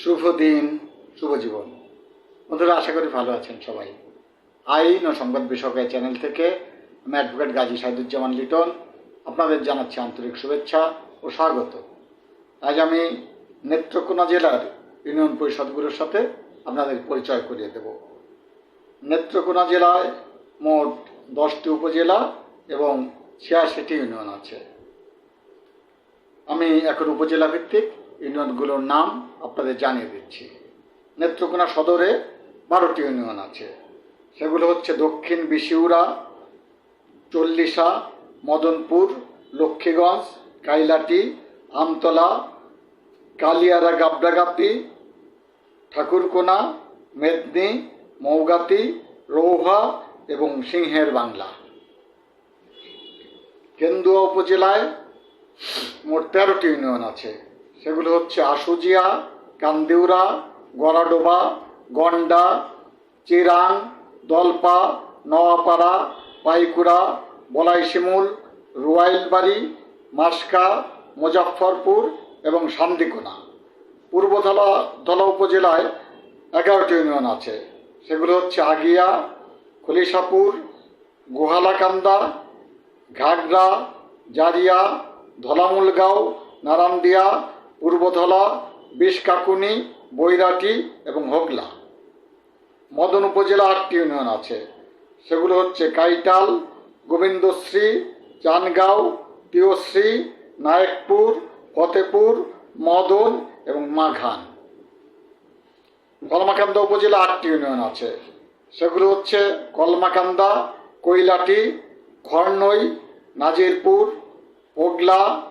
শুভ দিন শুভ জীবন বন্ধুরা, আশা করি ভালো আছেন সবাই। আইন ও সংবাদ বিষয়ক চ্যানেল থেকে আমি অ্যাডভোকেট গাজী সাইদুজ্জামান লিটন। আপনাদের জানাচ্ছি আন্তরিক শুভেচ্ছা ও স্বাগত। আজ আমি নেত্রকোনা জেলার ইউনিয়ন পরিষদগুলোর সাথে আপনাদের পরিচয় করিয়ে দেব। নেত্রকোনা জেলায় মোট দশটি উপজেলা এবং ছিয়াশিটি ইউনিয়ন আছে। আমি এখন উপজেলা ভিত্তিক ইউনিয়নগুলোর নাম আপনাদের জানিয়ে দিচ্ছি। নেত্রকোনা সদরে বারোটি ইউনিয়ন আছে। সেগুলো হচ্ছে দক্ষিণ বিশিউরা চল্লিশা, মদনপুর, লক্ষ্মীগঞ্জ, কাইলাটি, আমতলা, কালিয়ারা গাবডাগাপি ঠাকুরকোনা, মেদনি, মৌগাতি, রৌহা এবং সিংহের বাংলা। কেন্দুয়া উপজেলায় মোট তেরোটি ইউনিয়ন আছে। সেগুলো হচ্ছে আশুজিয়া, কান্দিউরা, গড়াডোবা, গন্ডা, চিরাং, দলপা, নওয়াপাড়া, পাইকুড়া, বলাইশিমুল, রুয়াইলবাড়ি, মাসকা, মুজাফফরপুর এবং শান্তিকোনা পূর্ব ধলা উপজেলায় এগারোটি ইউনিয়ন আছে। সেগুলো হচ্ছে আগিয়া, খলিশাপুর, গোহালাকান্দা, ঘাগড়া, জারিয়া, ধলামুলগাঁও, নারান্দিয়া পূর্বধলা বিষকাকুনি, বৈরাটি এবং হোগলা। মদন উপজেলা আটটি ইউনিয়ন আছে। সেগুলো হচ্ছে কাইটাল, গোবিন্দশ্রী, চানগাঁও, তিয়শ্রী, নায়কপুর, ফতেপুর, মদন এবং মাঘান। কলমাকান্দা উপজেলা আটটি ইউনিয়ন আছে। সেগুলো হচ্ছে কলমাকান্দা, কৈলাটি খর্নই নাজিরপুর পোগলা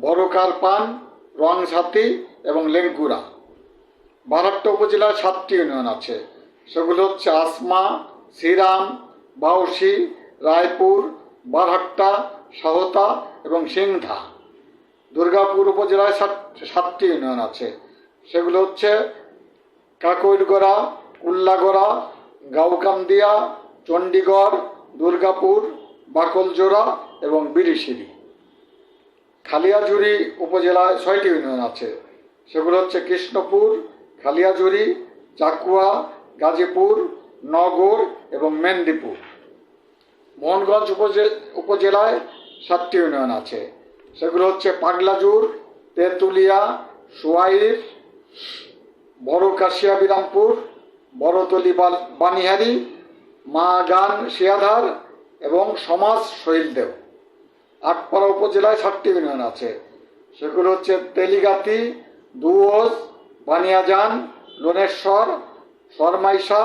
বড়কারপান রংসাতি এবং লেঙ্কুরা বারাট্টা উপজেলায় সাতটি ইউনিয়ন আছে। সেগুলো হচ্ছে আসমা, শ্রীরাম, বাউসি, রায়পুর বারহাট্টা সাহতা এবং সিংধা। দুর্গাপুর উপজেলায় সাত, সাতটি ইউনিয়ন আছে। সেগুলো হচ্ছে কাকৈরগড়া কুল্লাগড়া গাউকামদিয়া চণ্ডীগড়, দুর্গাপুর, বাকলজোড়া এবং বিরিশিরি খালিয়াজুরি উপজেলায় ছয়টি ইউনিয়ন আছে। সেগুলো হচ্ছে কৃষ্ণপুর খালিয়াজুরি চাকুয়া, গাজীপুর, নগর এবং মেন্দিপুর মোহনগঞ্জ উপজে- উপজেলায় সাতটি ইউনিয়ন আছে। সেগুলো হচ্ছে পাগলাজুর, তেঁতুলিয়া সোয়াইর বড় কাশিয়া বিরামপুর, বড়তলি বানিহারি মা গান শিয়াধার এবং সমাজ শহীদদেও আটপাড়া উপজেলায় সাতটি ইউনিয়ন আছে। সেগুলো হচ্ছে তেলিগাতি, দুয়োজ, বানিয়াজান লোনেশ্বর শর্মাইশা,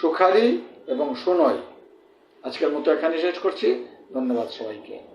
সুখারি এবং সোনয়। আজকের মতো এখানে শেষ করছি। ধন্যবাদ সবাইকে।